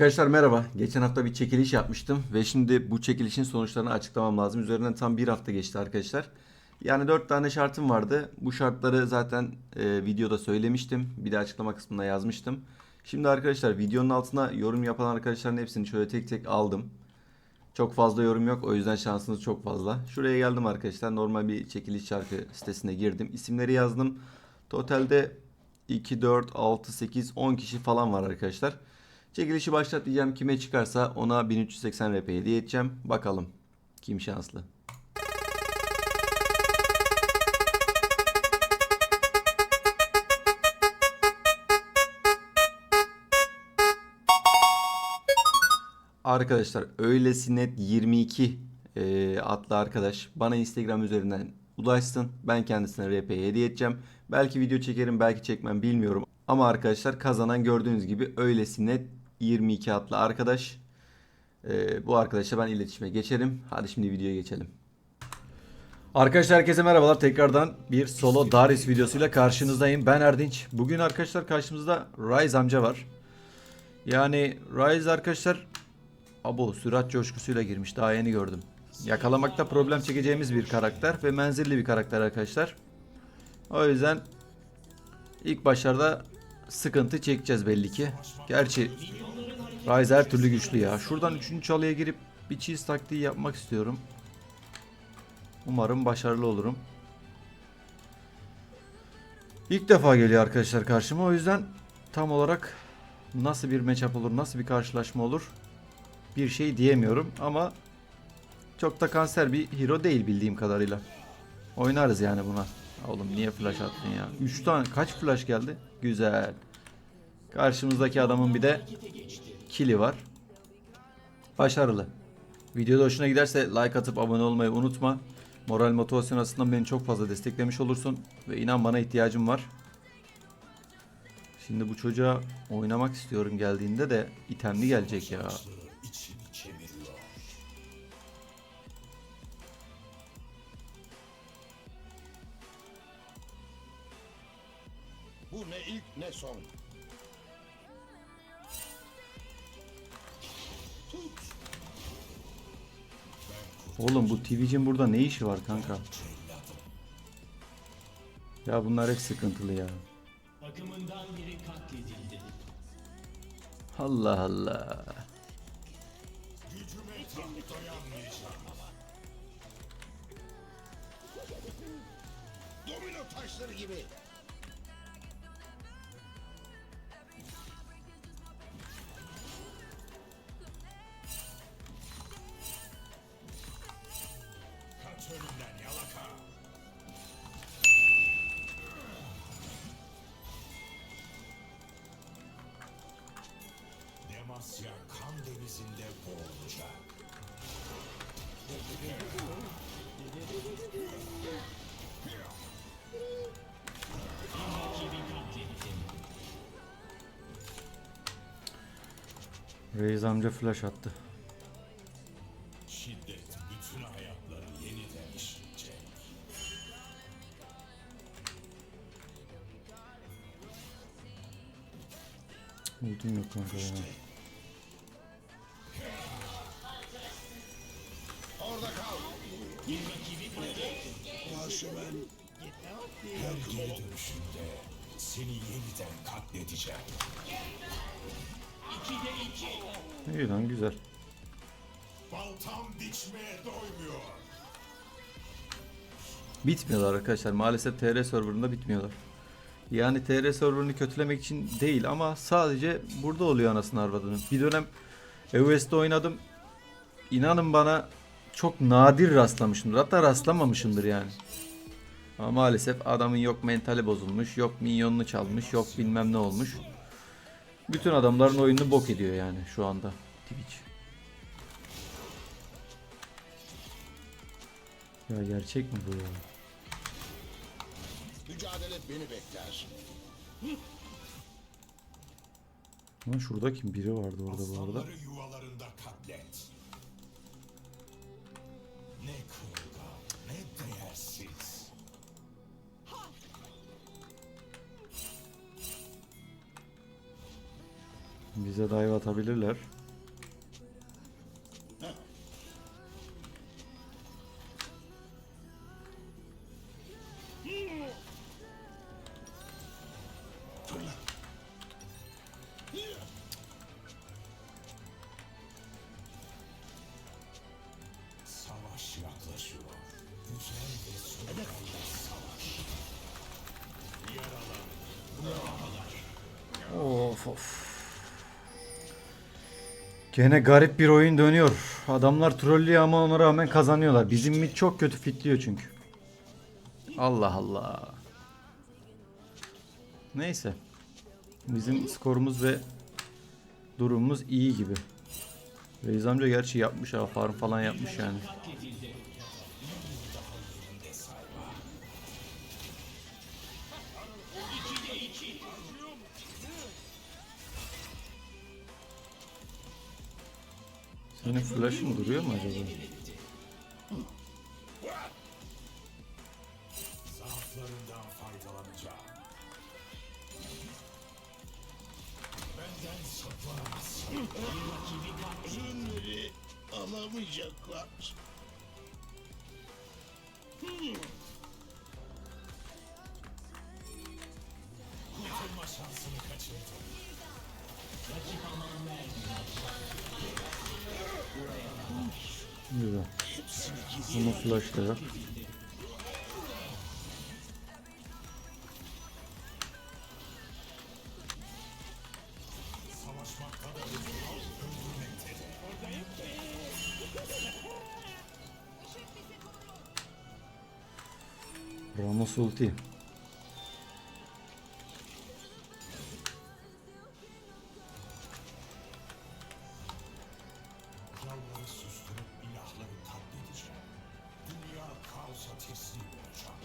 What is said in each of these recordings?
Arkadaşlar merhaba. Geçen hafta bir çekiliş yapmıştım ve şimdi bu çekilişin sonuçlarını açıklamam lazım. Üzerinden tam bir hafta geçti arkadaşlar. Yani 4 tane şartım vardı. Bu şartları zaten e, videoda söylemiştim. Bir de açıklama kısmında yazmıştım. Şimdi arkadaşlar videonun altına yorum yapan arkadaşların hepsini şöyle tek tek aldım. Çok fazla yorum yok o yüzden şansınız çok fazla. Şuraya geldim arkadaşlar. Normal bir çekiliş şarkı sitesine girdim. İsimleri yazdım. Totalde 2, 4, 6, 8, 10 kişi falan var arkadaşlar. Çekilişi başlat diyeceğim. Kime çıkarsa ona 1380 RP hediye edeceğim. Bakalım kim şanslı. Arkadaşlar öylesinet 22 e, adlı arkadaş bana Instagram üzerinden ulaşsın. Ben kendisine RP hediye edeceğim. Belki video çekerim belki çekmem bilmiyorum. Ama arkadaşlar kazanan gördüğünüz gibi öylesinet 22 adlı arkadaş. E, bu arkadaşla ben iletişime geçerim. Hadi şimdi videoya geçelim. Arkadaşlar herkese merhabalar. Tekrardan bir solo Darius videosuyla karşınızdayım. Ben Erdinç. Bugün arkadaşlar karşımızda Rise amca var. Yani Rise arkadaşlar Abo sürat coşkusuyla girmiş. Daha yeni gördüm. Yakalamakta problem çekeceğimiz bir karakter ve menzilli bir karakter arkadaşlar. O yüzden ilk başlarda sıkıntı çekeceğiz belli ki. Gerçi Ryze her türlü güçlü ya. Şuradan 3. çalıya girip bir cheese taktiği yapmak istiyorum. Umarım başarılı olurum. İlk defa geliyor arkadaşlar karşıma. O yüzden tam olarak nasıl bir matchup olur, nasıl bir karşılaşma olur bir şey diyemiyorum ama çok da kanser bir hero değil bildiğim kadarıyla. Oynarız yani buna. Oğlum niye flash attın ya? 3 tane kaç flash geldi? Güzel. Karşımızdaki adamın bir de kili var. Başarılı. Videoda hoşuna giderse like atıp abone olmayı unutma. Moral motivasyon açısından beni çok fazla desteklemiş olursun. Ve inan bana ihtiyacım var. Şimdi bu çocuğa oynamak istiyorum geldiğinde de itemli gelecek ya. Bu ne ilk ne son. Oğlum bu Twitch'in burada ne işi var kanka? Ya bunlar hep sıkıntılı ya. Allah Allah. Domino taşları gibi. Reis amca flash attı. Şiddet bütün hayatları yeniden işleyecek. Ultim yok kanka ya. Orada kal. Aşımen her geri dönüşünde seni yeniden katledeceğim. İyi lan güzel. Baltam biçmeye doymuyor. Bitmiyorlar arkadaşlar. Maalesef TR serverında bitmiyorlar. Yani TR serverını kötülemek için değil ama sadece burada oluyor anasını arvadını. Bir dönem EOS'te oynadım. İnanın bana çok nadir rastlamışımdır. Hatta rastlamamışımdır yani. Ama maalesef adamın yok mentali bozulmuş, yok minyonunu çalmış, yok bilmem ne olmuş. Bütün adamların oyununu bok ediyor yani şu anda Twitch. Ya gerçek mi bu ya? Mücadele beni bekler. Lan şurada kim? Biri vardı orada bu arada. Aslanları yuvalarında katlet. Ne kırılgan, ne değersiz. Bize dive atabilirler. Of of. Gene garip bir oyun dönüyor. Adamlar trollüyor ama ona rağmen kazanıyorlar. Bizim mid çok kötü fitliyor çünkü. Allah Allah. Neyse. Bizim skorumuz ve durumumuz iyi gibi. Reis amca gerçi yapmış ha farm falan yapmış yani. Senin flash'ın duruyor mu acaba? Zaaflarından faydalanacağım. Benden saklanamazsın. Ürünleri alamayacaklar. Kurtulma şansını kaçırdım. Güzel. Bunun flash da de. Ramos ulti. Kralları susturup ilahları katledeceğim. Dünya kaosa teslim olacak.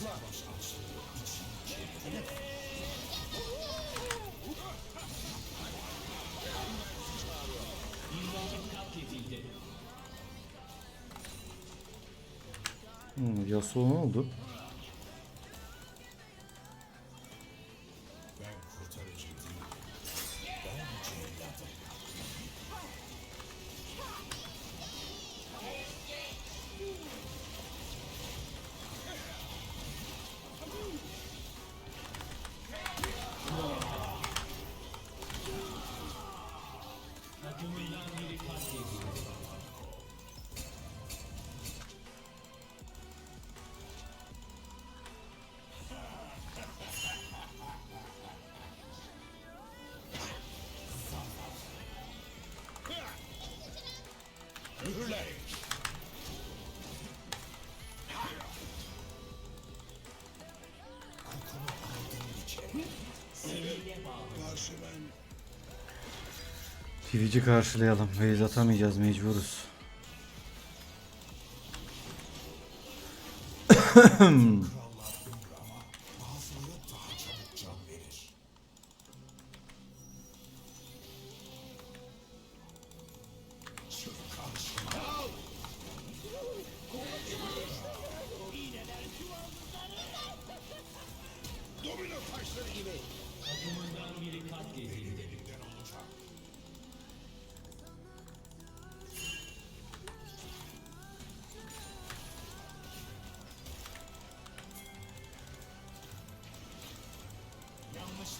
Savaş açlığı için. Bir rakip katledildi. Hmm, Yasuo ne oldu? Karşı Twitch'i karşılayalım. Base atamayacağız mecburuz.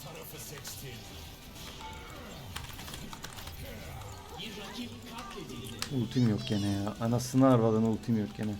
Tarafı seçtin. Ultim yok gene ya. Anasını arvadan ultim yok gene.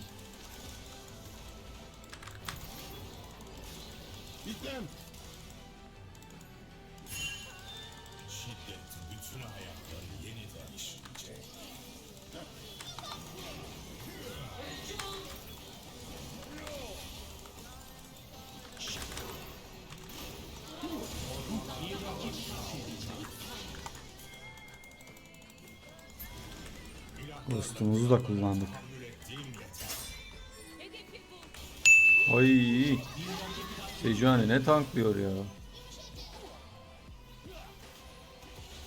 Ghost'umuzu da kullandık. Ay. Sejuani ne tanklıyor ya.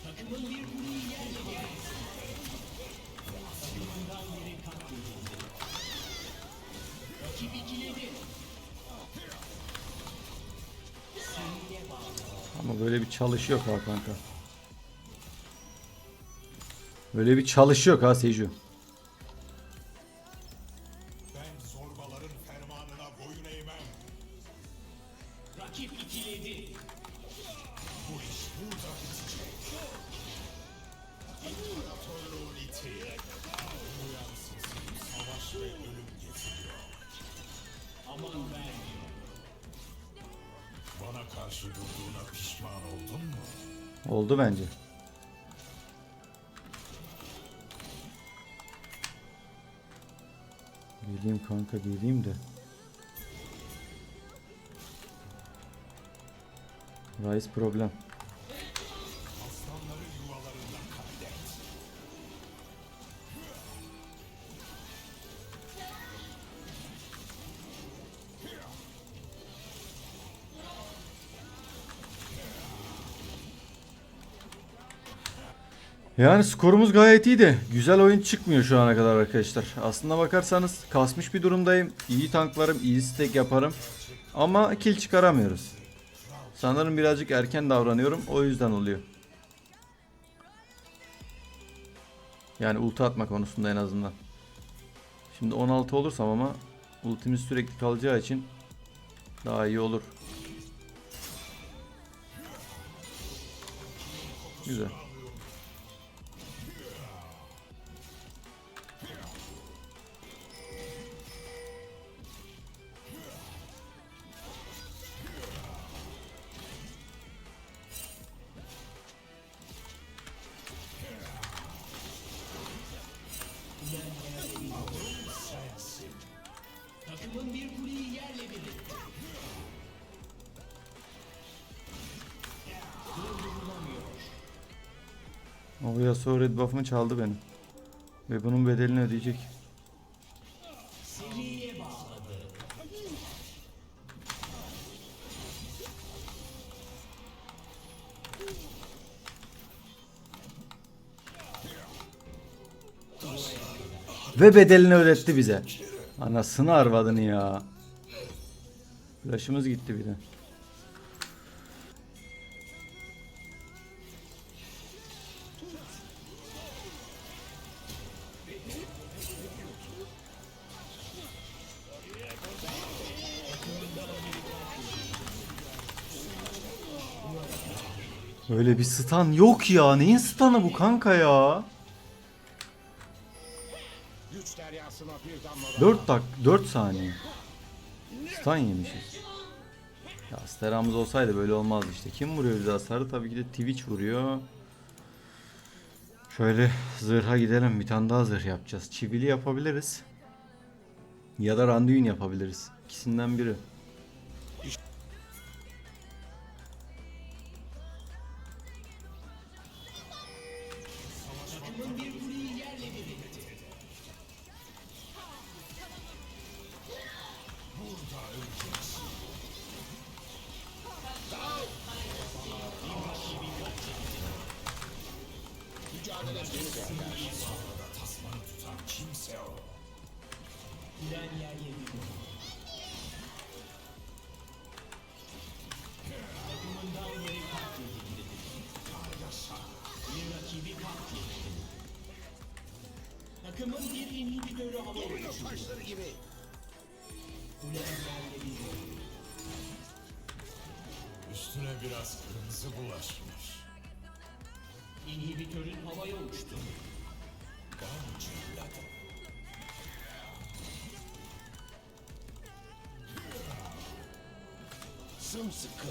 Takımın bir kuleyi yerle bir etti. Böyle bir çalış yok ha Seju. Bana karşı durduğuna pişman oldun mu? Oldu bence. Geleyim kanka geleyim de. Rise problem. Yani skorumuz gayet iyi de güzel oyun çıkmıyor şu ana kadar arkadaşlar. Aslında bakarsanız kasmış bir durumdayım. İyi tanklarım, iyi stack yaparım. Ama kill çıkaramıyoruz. Sanırım birazcık erken davranıyorum. O yüzden oluyor. Yani ulti atma konusunda en azından. Şimdi 16 olursam ama ultimiz sürekli kalacağı için daha iyi olur. Güzel. O Yasuo red buff'ımı çaldı benim. Ve bunun bedelini ödeyecek. Ve bedelini ödetti bize. Anasını arvadını ya. Flash'ımız gitti bir de. Öyle bir stun yok ya. Neyin stun'ı bu kanka ya? 4 dak 4 saniye. Stun yemişiz. Ya steramız olsaydı böyle olmazdı işte. Kim vuruyor bize hasarı? Tabii ki de Twitch vuruyor. Şöyle zırha gidelim. Bir tane daha zırh yapacağız. Çivili yapabiliriz. Ya da Randuin yapabiliriz. İkisinden biri. Katledildi. Takımın bir inhibitörü havaya uçurdu. Bir oldu. Üstüne biraz kırmızı bulaşmış. İnhibitörün havaya uçtu. Ben cülladım. Sımsıkı.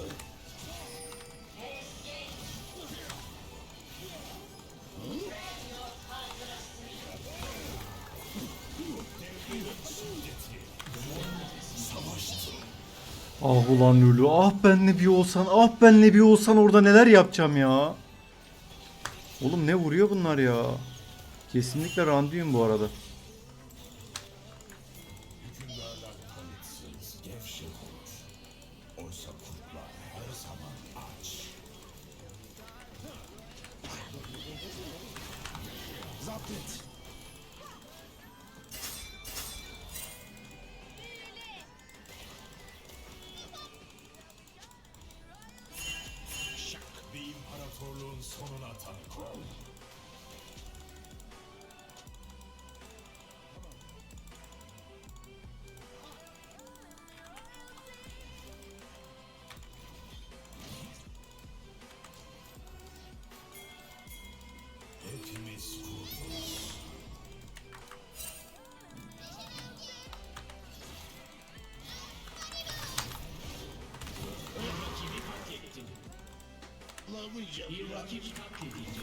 Ah ulan Lulu ah benle bir olsan ah benle bir olsan orada neler yapacağım ya. Oğlum ne vuruyor bunlar ya. Kesinlikle Randuin bu arada. Not on the crew. Alamayacağım. Bir rakip katledildi.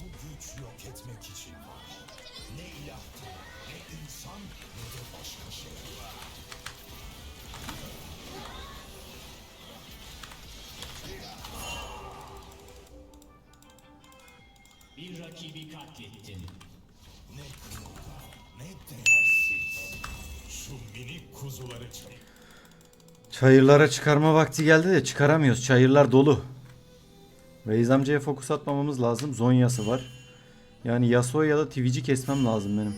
Bu güç yok etmek için var. Ne ilahta, ne insan, ne de başka şey. Bir rakibi katlettin. Ne kırılga, ne değersiz. Şu minik kuzuları çek. Çayırlara çıkarma vakti geldi de çıkaramıyoruz. Çayırlar dolu. Reis amcaya fokus atmamamız lazım. Zonya'sı var. Yani Yasuo ya da Twitch'i kesmem lazım benim.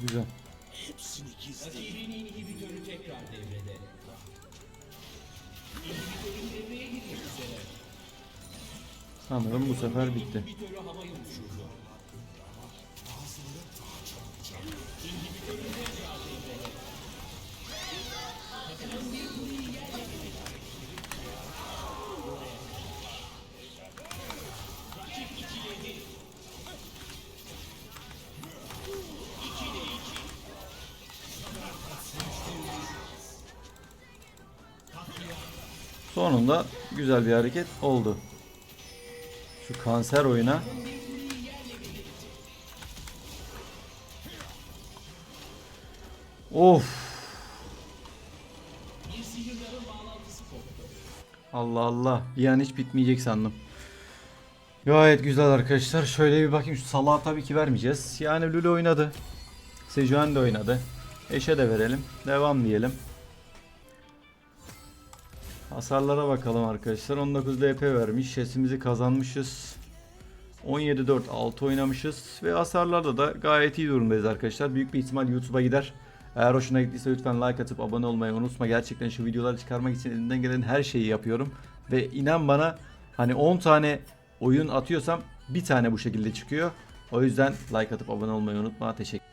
Güzel. hepsini gizli. Rakibinin inhibitörü tekrar devrede. Sanırım bu sefer bitti. Sonunda güzel bir hareket oldu. Şu kanser oyuna. Of. Allah Allah. Bir an hiç bitmeyecek sandım. Gayet güzel arkadaşlar. Şöyle bir bakayım. Şu salağı tabii ki vermeyeceğiz. Yani Lulu oynadı. Sejuani de oynadı. Eşe de verelim. Devam diyelim. Hasarlara bakalım arkadaşlar. 19 DP vermiş. Şesimizi kazanmışız. 17-4 6 oynamışız. Ve hasarlarda da gayet iyi durumdayız arkadaşlar. Büyük bir ihtimal YouTube'a gider. Eğer hoşuna gittiyse lütfen like atıp abone olmayı unutma. Gerçekten şu videoları çıkarmak için elimden gelen her şeyi yapıyorum. Ve inan bana hani 10 tane oyun atıyorsam bir tane bu şekilde çıkıyor. O yüzden like atıp abone olmayı unutma. Teşekkür